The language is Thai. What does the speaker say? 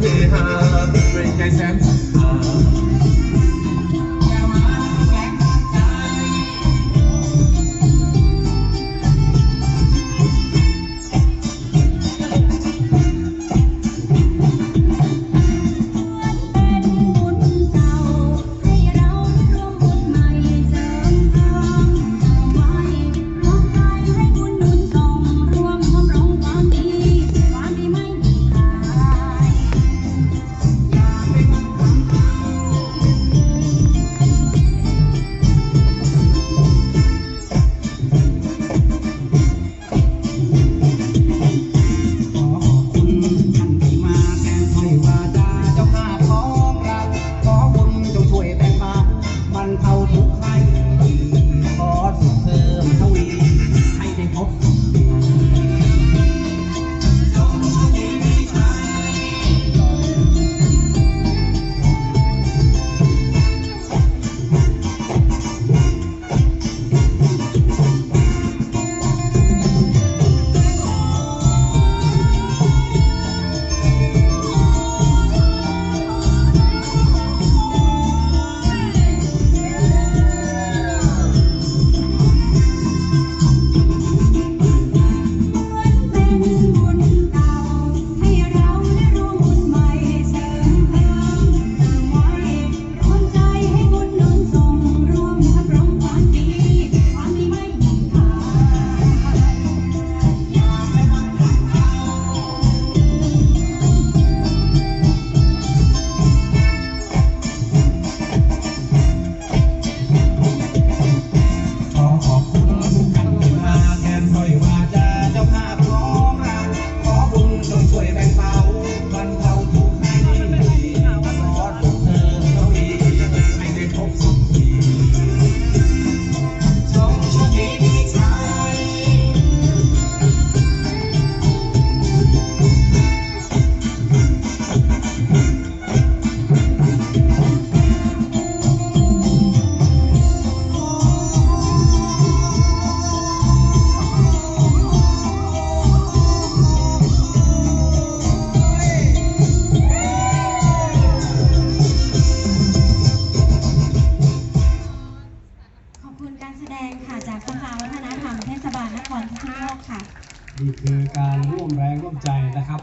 we have a great time. นครพิษณโลกค่ะ นี่คือการร่วมแรงร่วมใจนะครับ